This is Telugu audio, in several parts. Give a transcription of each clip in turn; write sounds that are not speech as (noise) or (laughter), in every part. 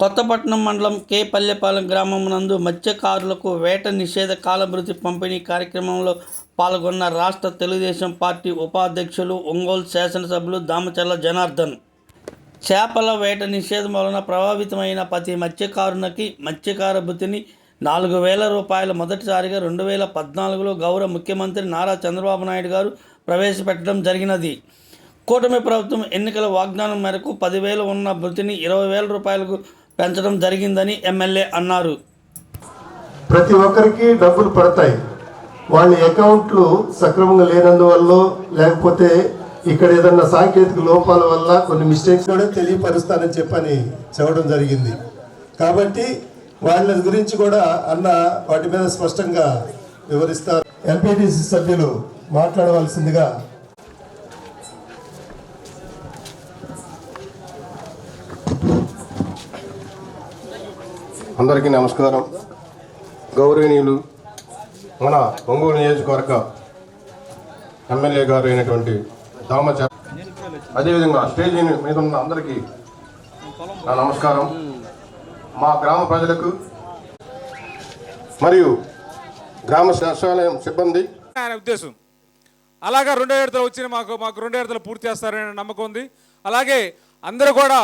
కొత్తపట్నం మండలం కే పల్లెపాలెం గ్రామం నందు మత్స్యకారులకు వేట నిషేధ కాలమృతి పంపిణీ కార్యక్రమంలో పాల్గొన్న రాష్ట్ర తెలుగుదేశం పార్టీ ఉపాధ్యక్షులు ఒంగోలు శాసనసభ్యులు దామచర్ల జనార్దన్. చేపల వేట నిషేధం వలన ప్రభావితమైన ప్రతి మత్స్యకారునికి మత్స్యకార భృతిని నాలుగు వేల రూపాయలు మొదటిసారిగా రెండు వేల పద్నాలుగులో గౌరవ ముఖ్యమంత్రి నారా చంద్రబాబు నాయుడు గారు ప్రవేశపెట్టడం జరిగినది. కూటమి ప్రభుత్వం ఎన్నికల వాగ్దానం మేరకు పదివేలు ఉన్న భృతిని ఇరవై వేల రూపాయలకు పెంచడం జరిగిందని ఎమ్మెల్యే అన్నారు. ప్రతి ఒక్కరికి డబ్బులు పడతాయి. వాళ్ళ అకౌంట్లు సక్రమంగా లేనందువల్ల లేకపోతే ఇక్కడ ఏదన్నా సాంకేతిక లోపాల వల్ల కొన్ని మిస్టేక్స్ కూడా తెలియపరుస్తానని చెప్పని చెప్పడం జరిగింది. కాబట్టి వాళ్ళ గురించి కూడా అన్న వాటి మీద స్పష్టంగా వివరిస్తారు. ఎల్పిటిసి సభ్యులు మాట్లాడవలసిందిగా అందరికీ నమస్కారం. గౌరవనీయులు మన ఒంగోలు నియోజకవర్గ ఎమ్మెల్యే గారు అయినటువంటి దామచ అదేవిధంగా స్టేజ్ మీద ఉన్న అందరికీ నా నమస్కారం. మా గ్రామ ప్రజలకు మరియు గ్రామ సచివాలయం సిబ్బంది. ఆయన ఉద్దేశం. అలాగా రెండో విడతలు వచ్చిన మాకు మాకు రెండో విడతలు పూర్తి చేస్తారనే నమ్మకం ఉంది. అలాగే అందరూ కూడా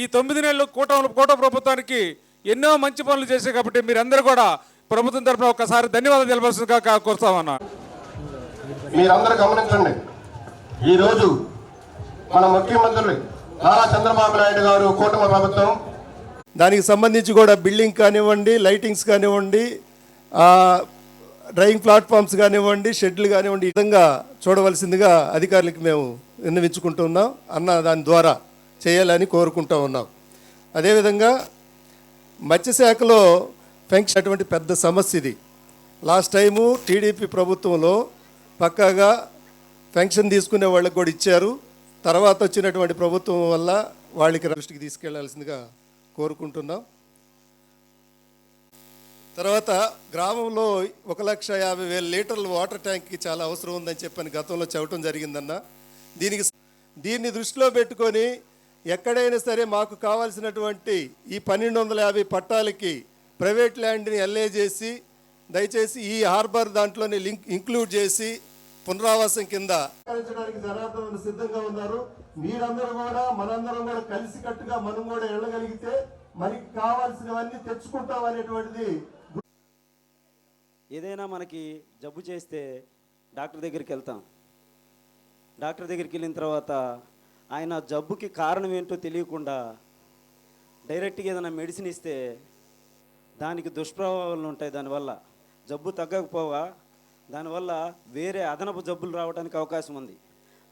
ఈ తొమ్మిది నెలలు కూటమి కూట ప్రభుత్వానికి ఎన్నో మంచి పనులు చేశారు కాబట్టి మీరందరూ కూడా ప్రభుత్వం తరఫున ఒక్కసారి ధన్యవాదాలు తెలపాల్సిందిగా కోరుతామన్నా మీరందరూ గమనించండి. ఈరోజు మన ముఖ్యమంత్రి నారా చంద్రబాబు నాయుడు గారు కూటమి ప్రభుత్వం దానికి సంబంధించి కూడా బిల్డింగ్ కానివ్వండి లైటింగ్స్ కానివ్వండి ఆ, డ్రైవింగ్ ప్లాట్ఫామ్స్ కానివ్వండి షెడ్లు కానివ్వండి ఈ విధంగా చూడవలసిందిగా అధికారులకు మేము విన్నవించుకుంటున్నాం. అన్న దాని ద్వారా చేయాలని కోరుకుంటూ ఉన్నాం. అదేవిధంగా మత్స్యశాఖలో పెన్షన్ అటువంటి పెద్ద సమస్య ఇది. లాస్ట్ టైము టీడీపీ ప్రభుత్వంలో పక్కాగా పెన్షన్ తీసుకునే వాళ్ళకి కూడా ఇచ్చారు. తర్వాత వచ్చినటువంటి ప్రభుత్వం వల్ల వాళ్ళకి దృష్టికి తీసుకెళ్ళాల్సిందిగా కోరుకుంటున్నాం. తర్వాత గ్రామంలో ఒక లక్ష యాభై వేల లీటర్ల వాటర్ ట్యాంక్కి చాలా అవసరం ఉందని చెప్పని గతంలో చెప్పడం జరిగిందన్న. దీనికి దీన్ని దృష్టిలో పెట్టుకొని ఎక్కడైనా సరే మాకు కావాల్సినటువంటి ఈ పన్నెండు వందల యాభై పట్టాలకి ప్రైవేట్ ల్యాండ్ని ఎల్ఏ చేసి దయచేసి ఈ హార్బర్ దాంట్లోనే లింక్ ఇంక్లూడ్ చేసి పునరావాసం కింద. సిద్ధంగా ఉన్నారు. మీరందరూ కూడా మనందరం కూడా కలిసికట్టుగా మనం కూడా వెళ్ళగలిగితే మనకి కావాల్సినవన్నీ తెచ్చుకుంటాం అనేటువంటిది ఏదైనా మనకి జబ్బు చేస్తే డాక్టర్ దగ్గరికి వెళ్తాం. డాక్టర్ దగ్గరికి వెళ్ళిన తర్వాత ఆయన జబ్బుకి కారణం ఏంటో తెలియకుండా డైరెక్ట్గా ఏదైనా మెడిసిన్ ఇస్తే దానికి దుష్ప్రభావాలు ఉంటాయి. దానివల్ల జబ్బు తగ్గకపోగా దానివల్ల వేరే అదనపు జబ్బులు రావడానికి అవకాశం ఉంది.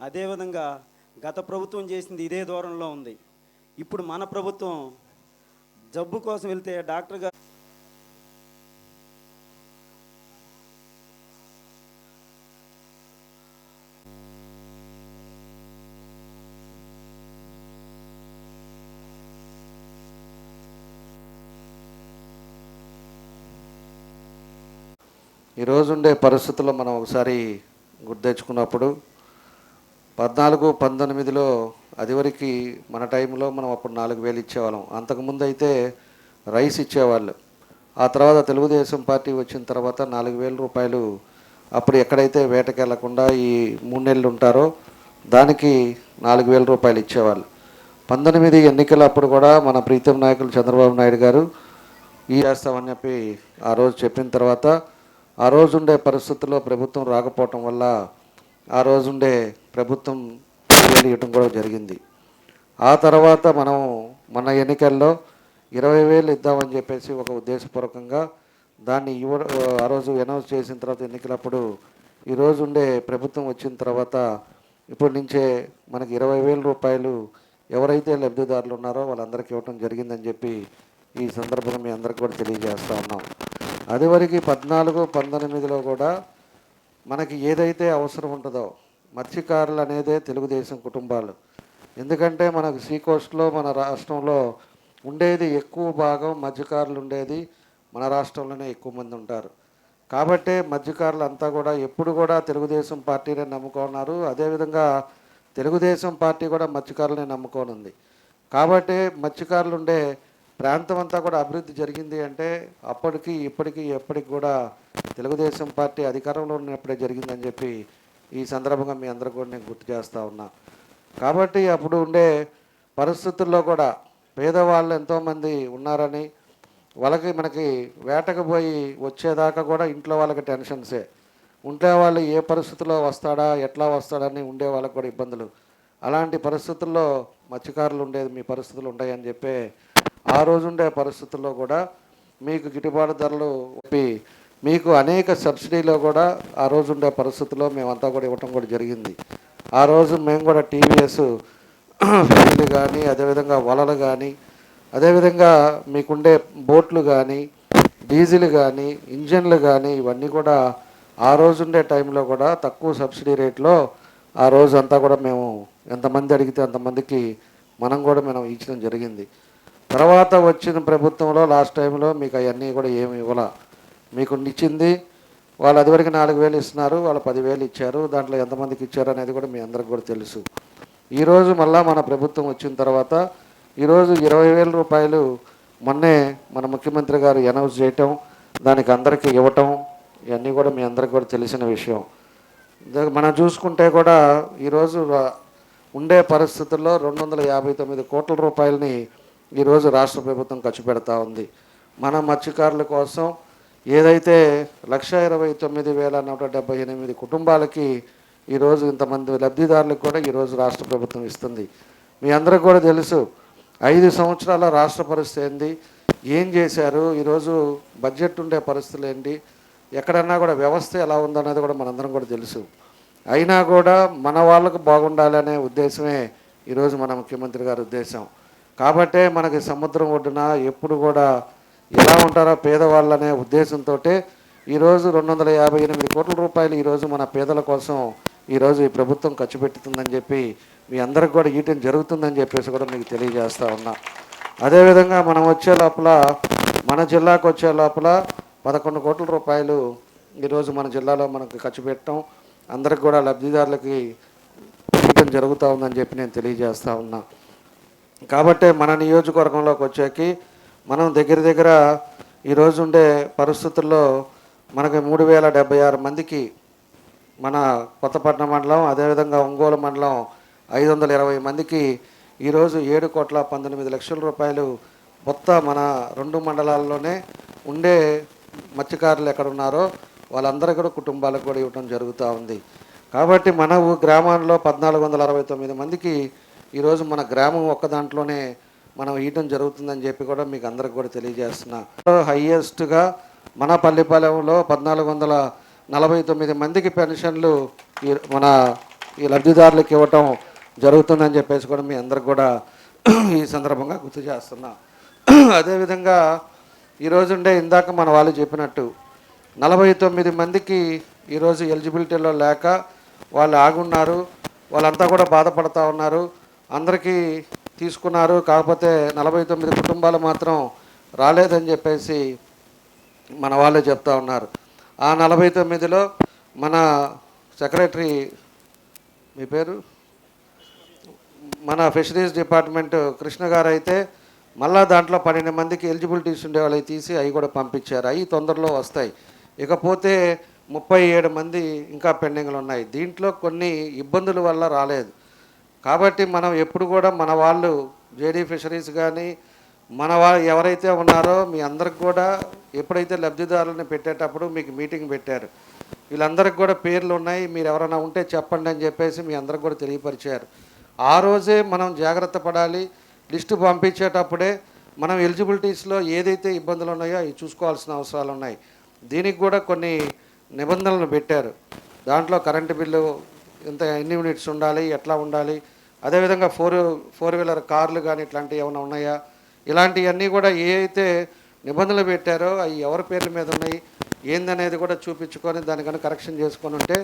అదేవిధంగా గత ప్రభుత్వం చేసింది ఇదే దూరంలో ఉంది. ఇప్పుడు మన ప్రభుత్వం జబ్బు కోసం వెళ్తే డాక్టర్ గారు ఈరోజు ఉండే పరిస్థితుల్లో మనం ఒకసారి గుర్తెచ్చుకున్నప్పుడు పద్నాలుగు పంతొమ్మిదిలో అదివరకు మన టైంలో మనం అప్పుడు నాలుగు వేలు ఇచ్చేవాళ్ళం. అంతకుముందు అయితే రైస్ ఇచ్చేవాళ్ళు. ఆ తర్వాత తెలుగుదేశం పార్టీ వచ్చిన తర్వాత నాలుగు వేల రూపాయలు అప్పుడు ఎక్కడైతే వేటకి వెళ్ళకుండా ఈ మూడు నెలలు ఉంటారో దానికి నాలుగు వేల రూపాయలు ఇచ్చేవాళ్ళు. పంతొమ్మిది ఎన్నికల అప్పుడు కూడా మన ప్రీతం నాయకులు చంద్రబాబు నాయుడు గారు ఈ చేస్తామని చెప్పి ఆ రోజు చెప్పిన తర్వాత ఆ రోజుండే పరిస్థితుల్లో ప్రభుత్వం రాకపోవటం వల్ల ఆ రోజుండే ప్రభుత్వం వేలు ఇవ్వటం కూడా జరిగింది. ఆ తర్వాత మనం మన ఎన్నికల్లో ఇరవై వేలు ఇద్దామని చెప్పేసి ఒక ఉద్దేశపూర్వకంగా దాన్ని ఇవ్వ ఆ రోజు అనౌన్స్ చేసిన తర్వాత ఎన్నికలప్పుడు ఈరోజుండే ఉండే ప్రభుత్వం వచ్చిన తర్వాత ఇప్పటి నుంచే మనకి ఇరవై వేల రూపాయలు ఎవరైతే లబ్ధిదారులు ఉన్నారో వాళ్ళందరికీ ఇవ్వటం జరిగిందని చెప్పి ఈ సందర్భంగా మీ అందరికీ కూడా తెలియజేస్తూ ఉన్నాం. అదివరకు పద్నాలుగు పంతొమ్మిదిలో కూడా మనకి ఏదైతే అవసరం ఉంటుందో మత్స్యకారులు అనేదే తెలుగుదేశం కుటుంబాలు. ఎందుకంటే మనకు సీకోస్ట్లో మన రాష్ట్రంలో ఉండేది ఎక్కువ భాగం మత్స్యకారులు ఉండేది మన రాష్ట్రంలోనే ఎక్కువ మంది ఉంటారు. కాబట్టే మత్స్యకారులు అంతా కూడా ఎప్పుడు కూడా తెలుగుదేశం పార్టీనే నమ్ముకున్నారు అదేవిధంగా తెలుగుదేశం పార్టీ కూడా మత్స్యకారులనే నమ్ముకోనుంది కాబట్టి మత్స్యకారులు ఉండే ప్రాంతం అంతా కూడా అభివృద్ధి జరిగింది అంటే అప్పటికి ఇప్పటికీ ఎప్పటికి కూడా తెలుగుదేశం పార్టీ అధికారంలో ఉన్నప్పుడే జరిగిందని చెప్పి ఈ సందర్భంగా మీ అందరూ కూడా నేను గుర్తు చేస్తూ ఉన్నా. కాబట్టి అప్పుడు ఉండే పరిస్థితుల్లో కూడా పేదవాళ్ళు ఎంతోమంది ఉన్నారని వాళ్ళకి మనకి వేటకు పోయి వచ్చేదాకా కూడా ఇంట్లో వాళ్ళకి టెన్షన్సే. ఉంటే వాళ్ళు ఏ పరిస్థితుల్లో వస్తాడా ఎట్లా వస్తాడని ఉండే వాళ్ళకి కూడా ఇబ్బందులు. అలాంటి పరిస్థితుల్లో మత్స్యకారులు ఉండేది మీ పరిస్థితులు ఉంటాయని చెప్పే ఆ రోజుండే పరిస్థితుల్లో కూడా మీకు గిట్టుబాటు ధరలు ఒప్పి మీకు అనేక సబ్సిడీలో కూడా ఆ రోజు ఉండే పరిస్థితుల్లో మేమంతా కూడా ఇవ్వటం కూడా జరిగింది. ఆ రోజు మేము కూడా టీవీఎస్ ఫీల్డ్ కానీ అదేవిధంగా వలలు కానీ అదేవిధంగా మీకుండే బోట్లు కానీ డీజిల్ కానీ ఇంజన్లు కానీ ఇవన్నీ కూడా ఆ రోజుండే టైంలో కూడా తక్కువ సబ్సిడీ రేట్లో ఆ రోజు అంతా కూడా మేము ఎంతమంది అడిగితే అంతమందికి మనం కూడా మనం ఇచ్చడం జరిగింది. తర్వాత వచ్చిన ప్రభుత్వంలో లాస్ట్ టైంలో మీకు అవన్నీ కూడా ఏమి ఇవ్వాల. మీకు ఇచ్చింది వాళ్ళు అదివరకు నాలుగు వేలు ఇస్తున్నారు వాళ్ళు పదివేలు ఇచ్చారు దాంట్లో ఎంతమందికి ఇచ్చారు అనేది కూడా మీ అందరికి కూడా తెలుసు. ఈరోజు మళ్ళా మన ప్రభుత్వం వచ్చిన తర్వాత ఈరోజు ఇరవై వేల రూపాయలు మొన్నే మన ముఖ్యమంత్రి గారు అనౌన్స్ చేయటం దానికి అందరికీ ఇవ్వటం ఇవన్నీ కూడా మీ అందరికి కూడా తెలిసిన విషయం. మనం చూసుకుంటే కూడా ఈరోజు ఉండే పరిస్థితుల్లో రెండు వందల యాభై తొమ్మిది కోట్ల రూపాయలని ఈరోజు రాష్ట్ర ప్రభుత్వం ఖర్చు పెడతా ఉంది. మన మత్స్యకారుల కోసం ఏదైతే లక్ష ఇరవై తొమ్మిది వేల నూట డెబ్బై ఎనిమిది కుటుంబాలకి ఈరోజు ఇంతమంది లబ్ధిదారులకు కూడా ఈరోజు రాష్ట్ర ప్రభుత్వం ఇస్తుంది. మీ అందరికి కూడా తెలుసు ఐదు సంవత్సరాల రాష్ట్ర పరిస్థితి ఏంది? ఏం చేశారు? ఈరోజు బడ్జెట్ ఉండే పరిస్థితులు ఏంటి? ఎక్కడన్నా కూడా వ్యవస్థ ఎలా ఉందన్నది కూడా మనందరం కూడా తెలుసు. అయినా కూడా మన వాళ్ళకు బాగుండాలనే ఉద్దేశమే ఈరోజు మన ముఖ్యమంత్రి గారి ఉద్దేశం. కాబట్టే మనకి సముద్రం ఒడ్డున ఎప్పుడు కూడా ఎలా ఉంటారో పేదవాళ్ళనే ఉద్దేశంతో ఈరోజు రెండు వందల యాభై ఎనిమిది కోట్ల రూపాయలు ఈరోజు మన పేదల కోసం ఈరోజు ఈ ప్రభుత్వం ఖర్చు పెట్టుతుందని చెప్పి మీ అందరికి కూడా ఈటం జరుగుతుందని చెప్పేసి కూడా మీకు తెలియజేస్తూ ఉన్నా. అదేవిధంగా మనం వచ్చే లోపల మన జిల్లాకు వచ్చే లోపల పదకొండు కోట్ల రూపాయలు ఈరోజు మన జిల్లాలో మనకు ఖర్చు పెట్టడం అందరికి కూడా లబ్ధిదారులకి ఇవ్వడం జరుగుతూ ఉందని చెప్పి నేను తెలియజేస్తూ ఉన్నా. కాబట్టి మన నియోజకవర్గంలోకి వచ్చాకి మనం దగ్గర దగ్గర ఈరోజు ఉండే పరిస్థితుల్లో మనకి మూడు వేల డెబ్బై ఆరు మందికి మన కొత్తపట్నం మండలం అదేవిధంగా ఒంగోలు మండలం ఐదు వందల ఇరవై మందికి ఈరోజు ఏడు కోట్ల పంతొమ్మిది లక్షల రూపాయలు మొత్తం మన రెండు మండలాల్లోనే ఉండే మత్స్యకారులు ఎక్కడ ఉన్నారో వాళ్ళందరూ కూడా కుటుంబాలకు కూడా ఇవ్వడం జరుగుతూ ఉంది. కాబట్టి మన గ్రామాల్లో పద్నాలుగు వందల అరవై తొమ్మిది మందికి ఈరోజు మన గ్రామం ఒక్క దాంట్లోనే మనం ఇవ్వడం జరుగుతుందని చెప్పి కూడా మీకు అందరికి కూడా తెలియజేస్తున్నా. హయ్యెస్ట్గా మన పల్లిపాలెంలో పద్నాలుగు వందల నలభై తొమ్మిది మందికి పెన్షన్లు ఈ మన ఈ లబ్ధిదారులకు ఇవ్వటం జరుగుతుందని చెప్పేసి కూడా మీ అందరికి కూడా ఈ సందర్భంగా గుర్తు చేస్తున్నా. అదేవిధంగా ఈరోజు ఉండే ఇందాక మన వాళ్ళు చెప్పినట్టు నలభై తొమ్మిది మందికి ఈరోజు ఎలిజిబిలిటీలో లేక వాళ్ళు ఆగున్నారు వాళ్ళంతా కూడా బాధపడతా ఉన్నారు. అందరికీ తీసుకున్నారు. కాకపోతే నలభై తొమ్మిది కుటుంబాలు మాత్రం రాలేదని చెప్పేసి మన వాళ్ళే చెప్తా ఉన్నారు. ఆ నలభై తొమ్మిదిలో మన సెక్రటరీ మీ పేరు? మన ఫిషరీస్ డిపార్ట్మెంట్ కృష్ణ గారు అయితే మళ్ళా దాంట్లో పన్నెండు మందికి ఎలిజిబిలిటీస్ ఉండేవాళ్ళయి తీసి అవి కూడా పంపించారు. అవి తొందరలో వస్తాయి. ఇకపోతే ముప్పై ఏడు మంది ఇంకా పెండింగ్లు ఉన్నాయి. దీంట్లో కొన్ని ఇబ్బందుల వల్ల రాలేదు. కాబట్టి మనం ఎప్పుడు కూడా మన వాళ్ళు జేడీ ఫిషరీస్ కానీ మన వాళ్ళు ఎవరైతే ఉన్నారో మీ అందరికి కూడా ఎప్పుడైతే లబ్ధిదారులను పెట్టేటప్పుడు మీకు మీటింగ్ పెట్టారు వీళ్ళందరికి కూడా పేర్లు ఉన్నాయి. మీరు ఎవరైనా ఉంటే చెప్పండి అని చెప్పేసి మీ అందరికి కూడా తెలియపరిచారు. ఆ రోజే మనం జాగ్రత్త పడాలి. లిస్టు పంపించేటప్పుడే మనం ఎలిజిబిలిటీస్లో ఏదైతే ఇబ్బందులు ఉన్నాయో అవి చూసుకోవాల్సిన అవసరాలు ఉన్నాయి. దీనికి కూడా కొన్ని నిబంధనలు పెట్టారు. దాంట్లో కరెంటు బిల్లు ఇంత ఎన్ని యూనిట్స్ ఉండాలి ఎట్లా ఉండాలి? అదేవిధంగా ఫోర్ ఫోర్ వీలర్ కార్లు కానీ ఇట్లాంటివి ఏమైనా ఉన్నాయా? ఇలాంటివన్నీ కూడా ఏ అయితే నిబంధనలు పెట్టారో అవి ఎవరి పేర్ల మీద ఉన్నాయి ఏందనేది కూడా చూపించుకొని దానికన్నా కరెక్షన్ చేసుకొని ఉంటే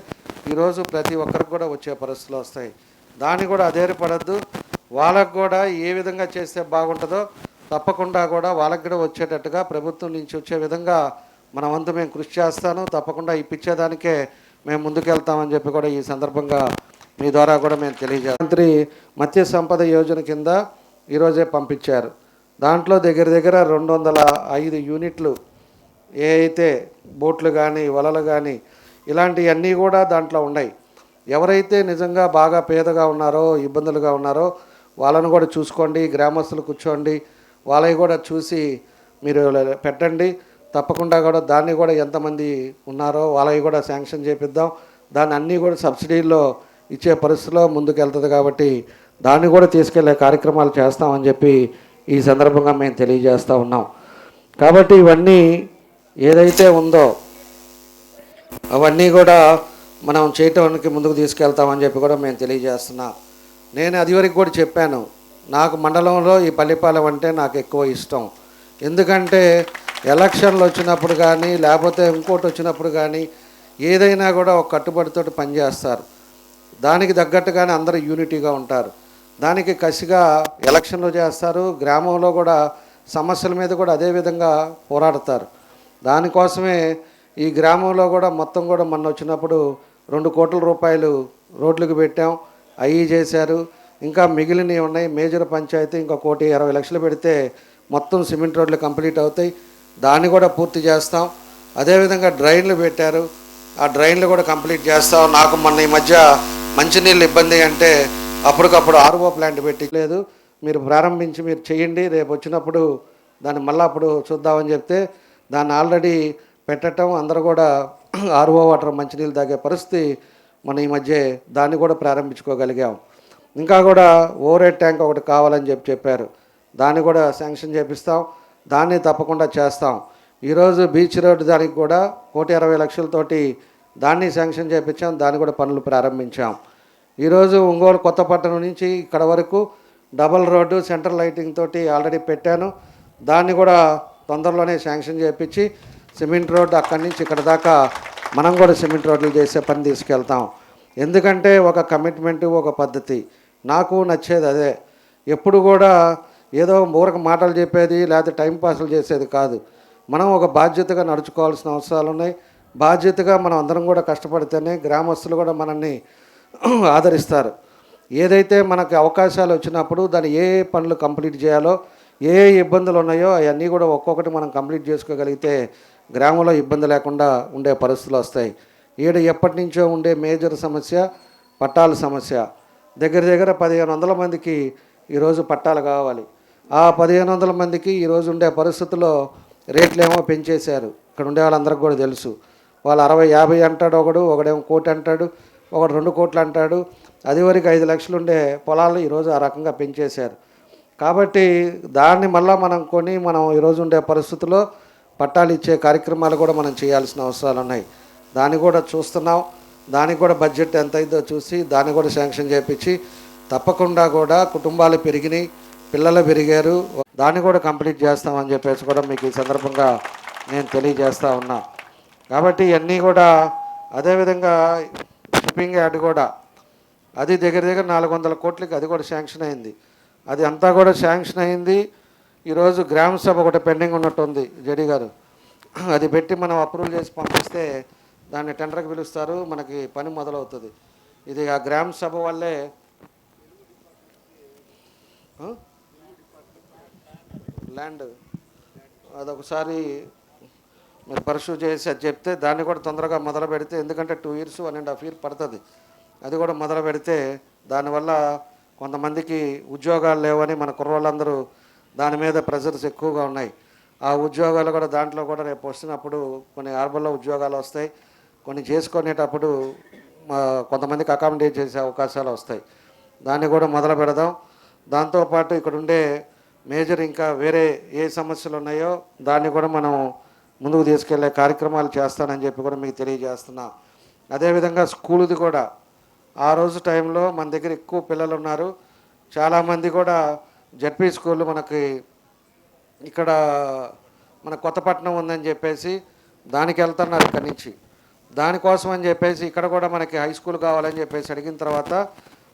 ఈరోజు ప్రతి ఒక్కరికి కూడా వచ్చే పరిస్థితులు వస్తాయి. దాన్ని కూడా అధైర్యపడద్దు. వాళ్ళకు కూడా ఏ విధంగా చేస్తే బాగుంటుందో తప్పకుండా కూడా వాళ్ళకి కూడా వచ్చేటట్టుగా ప్రభుత్వం నుంచి వచ్చే విధంగా మన వంతు మేము కృషి చేస్తాను. తప్పకుండా ఇప్పించేదానికే మేము ముందుకెళ్తామని చెప్పి కూడా ఈ సందర్భంగా మీ ద్వారా కూడా మేము తెలియజేస్తాం. మంత్రి మత్స్య సంపద యోజన కింద ఈరోజే పంపించారు. దాంట్లో దగ్గర దగ్గర రెండు వందల ఐదు యూనిట్లు ఏ అయితే బోట్లు కానీ వలలు కానీ ఇలాంటివన్నీ కూడా దాంట్లో ఉన్నాయి. ఎవరైతే నిజంగా బాగా పేదగా ఉన్నారో ఇబ్బందులుగా ఉన్నారో వాళ్ళను కూడా చూసుకోండి గ్రామస్తులు కూర్చోండి వాళ్ళవి కూడా చూసి మీరు పెట్టండి. తప్పకుండా కూడా దాన్ని కూడా ఎంతమంది ఉన్నారో వాళ్ళకి కూడా శాంక్షన్ చేపిద్దాం. దాన్ని అన్నీ కూడా సబ్సిడీల్లో ఇచ్చే పరిస్థితిలో ముందుకెళ్తుంది కాబట్టి దాన్ని కూడా తీసుకెళ్ళే కార్యక్రమాలు చేస్తామని చెప్పి ఈ సందర్భంగా మేము తెలియజేస్తూ ఉన్నాం. కాబట్టి ఇవన్నీ ఏదైతే ఉందో అవన్నీ కూడా మనం చేయటానికి ముందుకు తీసుకెళ్తామని చెప్పి కూడా మేము తెలియజేస్తున్నాం. నేను అది వరకు కూడా చెప్పాను నాకు మండలంలో ఈ పల్లిపాలెం అంటే నాకు ఎక్కువ ఇష్టం. ఎందుకంటే ఎలక్షన్లు వచ్చినప్పుడు కానీ లేకపోతే ఇంకోటి వచ్చినప్పుడు కానీ ఏదైనా కూడా ఒక కట్టుబడితో పనిచేస్తారు దానికి తగ్గట్టుగానే అందరూ యూనిటీగా ఉంటారు. దానికి కసిగా ఎలక్షన్లు చేస్తారు. గ్రామంలో కూడా సమస్యల మీద కూడా అదే విధంగా పోరాడతారు. దానికోసమే ఈ గ్రామంలో కూడా మొత్తం కూడా మొన్న వచ్చినప్పుడు రెండు కోట్ల రూపాయలు రోడ్లకు పెట్టాం. అవి చేశారు. ఇంకా మిగిలినవి ఉన్నాయి. మేజర్ పంచాయతీ ఇంకా కోటి ఇరవై లక్షలు పెడితే మొత్తం సిమెంట్ రోడ్లు కంప్లీట్ అవుతాయి. దాన్ని కూడా పూర్తి చేస్తాం. అదేవిధంగా డ్రైన్లు పెట్టారు. ఆ డ్రైన్లు కూడా కంప్లీట్ చేస్తాం. నాకు మొన్న ఈ మధ్య మంచినీళ్ళు ఇబ్బంది అంటే అప్పటికప్పుడు ఆర్ఓ ప్లాంట్ పెట్టలేదు. మీరు ప్రారంభించి మీరు చేయండి. రేపు వచ్చినప్పుడు దాన్ని మళ్ళీ అప్పుడు చూద్దామని చెప్తే దాన్ని ఆల్రెడీ పెట్టడం అందరూ కూడా ఆర్ఓ వాటర్ మంచినీళ్ళు తాగే పరిస్థితి మన ఈ మధ్య దాన్ని కూడా ప్రారంభించుకోగలిగాం. ఇంకా కూడా ఓవరేట్ ట్యాంక్ ఒకటి కావాలని చెప్పి చెప్పారు. దాన్ని కూడా శాంక్షన్ చేపిస్తాం. దాన్ని తప్పకుండా చేస్తాం. ఈరోజు బీచ్ రోడ్ దానికి కూడా కోటి అరవై లక్షలతోటి దాన్ని శాంక్షన్ చేయించాం దాన్ని కూడా పనులు ప్రారంభించాం. ఈరోజు ఒంగోలు కొత్తపట్నం నుంచి ఇక్కడ వరకు డబల్ రోడ్డు సెంట్రల్ లైటింగ్ తోటి ఆల్రెడీ పెట్టాను. దాన్ని కూడా తొందరలోనే శాంక్షన్ చేపించి సిమెంట్ రోడ్డు అక్కడి నుంచి ఇక్కడ దాకా మనం కూడా సిమెంట్ రోడ్లు చేసే పని తీసుకెళ్తాం. ఎందుకంటే ఒక కమిట్మెంట్ ఒక పద్ధతి. నాకు నచ్చేది అదే. ఎప్పుడు కూడా ఏదో ఊరక మాటలు చెప్పేది లేకపోతే టైం పాసులు చేసేది కాదు. మనం ఒక బాధ్యతగా నడుచుకోవాల్సిన అవసరాలు ఉన్నాయి. బాధ్యతగా మనం అందరం కూడా కష్టపడితేనే గ్రామస్తులు కూడా మనల్ని (clears throat) ఆదరిస్తారు. ఏదైతే మనకు అవకాశాలు వచ్చినప్పుడు దాన్ని ఏ పనులు కంప్లీట్ చేయాలో ఏ ఏ ఇబ్బందులు ఉన్నాయో అవన్నీ కూడా ఒక్కొక్కటి మనం కంప్లీట్ చేసుకోగలిగితే గ్రామంలో ఇబ్బంది లేకుండా ఉండే పరిస్థితులు వస్తాయి. ఈడ ఎప్పటి నుంచో ఉండే మేజర్ సమస్య పట్టాల సమస్య. దగ్గర దగ్గర పదిహేను వందల మందికి ఈరోజు పట్టాలు కావాలి. ఆ పదిహేను వందల మందికి ఈరోజు ఉండే పరిస్థితుల్లో రేట్లు ఏమో పెంచేశారు. ఇక్కడ ఉండే వాళ్ళందరికీ కూడా తెలుసు. వాళ్ళు అరవై యాభై అంటాడు ఒకడు ఒకడేమో కోటి అంటాడు ఒకడు రెండు కోట్లు అంటాడు. అది వరకు ఐదు లక్షలు ఉండే పొలాలు ఈరోజు ఆ రకంగా పెంచేశారు. కాబట్టి దాన్ని మళ్ళీ మనం కొని మనం ఈరోజు ఉండే పరిస్థితుల్లో పట్టాలు ఇచ్చే కార్యక్రమాలు కూడా మనం చేయాల్సిన అవసరాలు ఉన్నాయి. దాన్ని కూడా చూస్తున్నాం. దానికి కూడా బడ్జెట్ ఎంత అయిందో చూసి దాన్ని కూడా శాంక్షన్ చేపించి తప్పకుండా కూడా కుటుంబాలు పెరిగినాయి. పిల్లలు పెరిగారు. దాన్ని కూడా కంప్లీట్ చేస్తామని చెప్పేసి కూడా మీకు ఈ సందర్భంగా నేను తెలియజేస్తూ ఉన్నా. కాబట్టి ఇవన్నీ కూడా అదేవిధంగా షిప్పింగ్ యార్డ్ కూడా అది దగ్గర దగ్గర నాలుగు వందల కోట్లకి అది కూడా శాంక్షన్ అయింది. అది అంతా కూడా శాంక్షన్ అయింది. ఈరోజు గ్రామ సభ ఒకటి పెండింగ్ ఉన్నట్టుంది జడి గారు. అది పెట్టి మనం అప్రూవల్ చేసి పంపిస్తే దాన్ని టెండర్కి పిలుస్తారు. మనకి పని మొదలవుతుంది. ఇది ఆ గ్రామ సభ వల్లే. ల్యాండ్. అదొకసారి మీరు పర్సూ చేసి అది చెప్తే దాన్ని కూడా తొందరగా మొదలు పెడితే ఎందుకంటే two years one and half year పడుతుంది. అది కూడా మొదలు పెడితే దానివల్ల కొంతమందికి ఉద్యోగాలు లేవని మన కుర్రోళ్ళందరూ దాని మీద ప్రెజర్స్ ఎక్కువగా ఉన్నాయి. ఆ ఉద్యోగాలు కూడా దాంట్లో కూడా రేపు వస్తున్నప్పుడు కొన్ని ఆర్బర్లో ఉద్యోగాలు వస్తాయి. కొన్ని చేసుకునేటప్పుడు మా కొంతమందికి అకామిడేట్ చేసే అవకాశాలు వస్తాయి. దాన్ని కూడా మొదలు పెడదాం. దాంతోపాటు ఇక్కడ ఉండే మేజర్ ఇంకా వేరే ఏ సమస్యలు ఉన్నాయో దాన్ని కూడా మనం ముందుకు తీసుకెళ్ళే కార్యక్రమాలు చేస్తానని చెప్పి కూడా మీకు తెలియజేస్తున్నా. అదేవిధంగా స్కూల్ది కూడా. ఆ రోజు టైంలో మన దగ్గర ఎక్కువ పిల్లలు ఉన్నారు. చాలామంది కూడా జడ్పీ స్కూల్ మనకి ఇక్కడ మన కొత్తపట్నం ఉందని చెప్పేసి దానికి వెళ్తున్నారు ఇక్కడి నుంచి. దానికోసం అని చెప్పేసి ఇక్కడ కూడా మనకి హై స్కూల్ కావాలని చెప్పేసి అడిగిన తర్వాత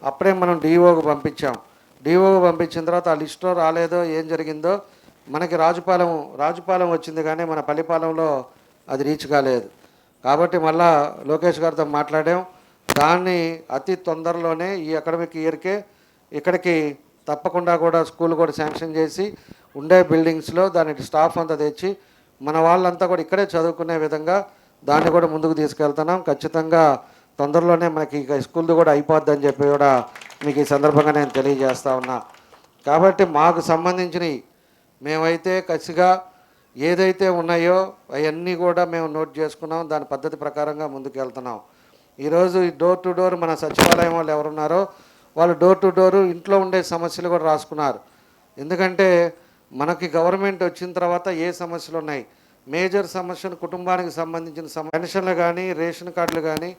అప్పుడే మనం డిఓకి పంపించాం. డిఓకి పంపించిన తర్వాత ఆ లిస్టులో రాలేదో ఏం జరిగిందో మనకి రాజుపాలెం రాజుపాలెం వచ్చింది కానీ మన పల్లిపాలెంలో అది రీచ్ కాలేదు. కాబట్టి మళ్ళా లోకేష్ గారితో మాట్లాడాం. దాన్ని అతి తొందరలోనే ఈ అకాడమిక్ ఇయర్కే ఇక్కడికి తప్పకుండా కూడా స్కూల్ కూడా శాంక్షన్ చేసి ఉండే బిల్డింగ్స్లో దాని స్టాఫ్ అంతా తెచ్చి మన వాళ్ళంతా కూడా ఇక్కడే చదువుకునే విధంగా దాన్ని కూడా ముందుకు తీసుకెళ్తున్నాం. ఖచ్చితంగా తొందరలోనే మనకి ఇక స్కూల్ది కూడా అయిపోద్దని చెప్పి కూడా మీకు ఈ సందర్భంగా నేను తెలియజేస్తా ఉన్నా. కాబట్టి మాకు సంబంధించినవి మేమైతే కసిగా ఏదైతే ఉన్నాయో అవన్నీ కూడా మేము నోట్ చేసుకున్నాం. దాని పద్ధతి ప్రకారంగా ముందుకు వెళ్తున్నాం ఈరోజు ఈ డోర్ టు డోర్ మన సచివాలయం వాళ్ళు ఎవరున్నారో వాళ్ళు డోర్ టు డోర్ ఇంట్లో ఉండే సమస్యలు కూడా రాసుకున్నారు. ఎందుకంటే మనకి గవర్నమెంట్ వచ్చిన తర్వాత ఏ సమస్యలు ఉన్నాయి? మేజర్ సమస్యలు కుటుంబానికి సంబంధించిన సమ పెన్షన్లు కానీ రేషన్ కార్డులు కానీ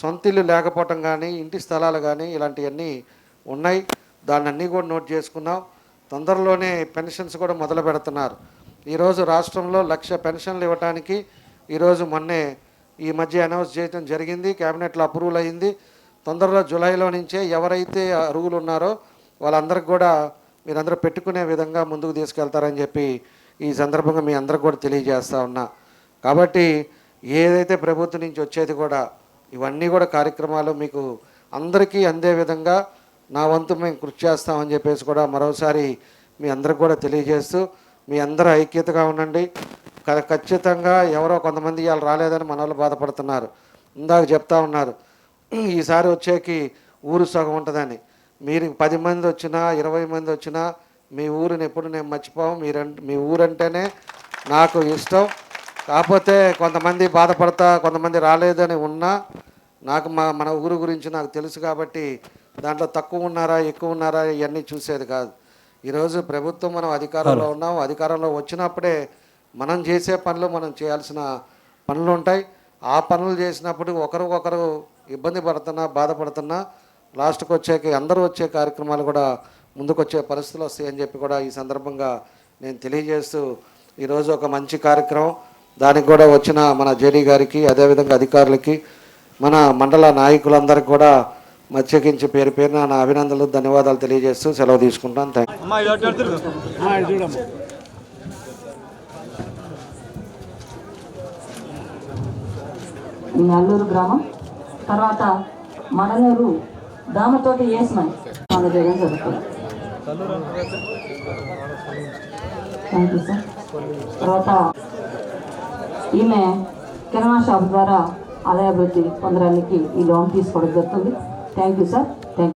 సొంత ఇల్లు లేకపోవటం కానీ ఇంటి స్థలాలు కానీ ఇలాంటివన్నీ ఉన్నాయి. దాన్ని అన్నీ కూడా నోట్ చేసుకున్నాం తొందరలోనే పెన్షన్స్ కూడా మొదలు పెడుతున్నారు. ఈరోజు రాష్ట్రంలో లక్ష పెన్షన్లు ఇవ్వడానికి ఈరోజు మొన్నే ఈ మధ్య అనౌన్స్ చేయడం జరిగింది. క్యాబినెట్లో అప్రూవల్ అయింది. తొందరలో జూలైలో నుంచే ఎవరైతే అరువులు ఉన్నారో వాళ్ళందరికి కూడా మీరందరూ పెట్టుకునే విధంగా ముందుకు తీసుకెళ్తారని చెప్పి ఈ సందర్భంగా మీ అందరికి కూడా తెలియజేస్తా ఉన్నా. కాబట్టి ఏదైతే ప్రభుత్వం నుంచి వచ్చేది కూడా ఇవన్నీ కూడా కార్యక్రమాలు మీకు అందరికీ అందే విధంగా నా వంతు మేము కృషి చేస్తామని చెప్పేసి కూడా మరోసారి మీ అందరికి కూడా తెలియజేస్తూ మీ అందరూ ఐక్యతగా ఉండండి. క- ఖచ్చితంగా ఎవరో కొంతమంది ఇవాళ రాలేదని మన వాళ్ళు బాధపడుతున్నారు. ఇందాక చెప్తా ఉన్నారు. (clears throat) ఈసారి వచ్చేకి ఊరు సగం ఉంటుందని. మీరు పది మంది వచ్చినా ఇరవై మంది వచ్చినా మీ ఊరిని ఎప్పుడు నేను మర్చిపోము మీరంటే మీ ఊరంటేనే నాకు ఇష్టం. కాకపోతే కొంతమంది బాధపడతా కొంతమంది రాలేదని ఉన్నా నాకు మా మన ఊరు గురించి నాకు తెలుసు కాబట్టి దాంట్లో తక్కువ ఉన్నారా ఎక్కువ ఉన్నారా ఇవన్నీ చూసేది కాదు. ఈరోజు ప్రభుత్వం మనం అధికారంలో ఉన్నాం. అధికారంలో వచ్చినప్పుడే మనం చేసే పనులు మనం చేయాల్సిన పనులు ఉంటాయి. ఆ పనులు చేసినప్పుడు ఒకరికొకరు ఇబ్బంది పడుతున్నా బాధపడుతున్నా లాస్ట్కి వచ్చేకి అందరూ వచ్చే కార్యక్రమాలు కూడా ముందుకు వచ్చే పరిస్థితులు వస్తాయని చెప్పి కూడా ఈ సందర్భంగా నేను తెలియజేస్తూ ఈరోజు ఒక మంచి కార్యక్రమం. దానికి కూడా వచ్చిన మన జేడీ గారికి అదేవిధంగా అధికారులకి మన మండల నాయకులందరికీ కూడా మత్స్యకించి పేరు పేరున నా అభినందనలు ధన్యవాదాలు తెలియజేస్తూ సెలవు తీసుకుంటాను. థ్యాంక్ ఈ అల్లూరు గ్రామం. తర్వాత మడలూరు దామతోటి జరుగుతుంది తర్వాత ఈమె కిరాణా షాప్ ద్వారా ఆదాయాభివృద్ధి పొందడానికి ఈ లోన్ తీసుకోవడం జరుగుతుంది. Thank you sir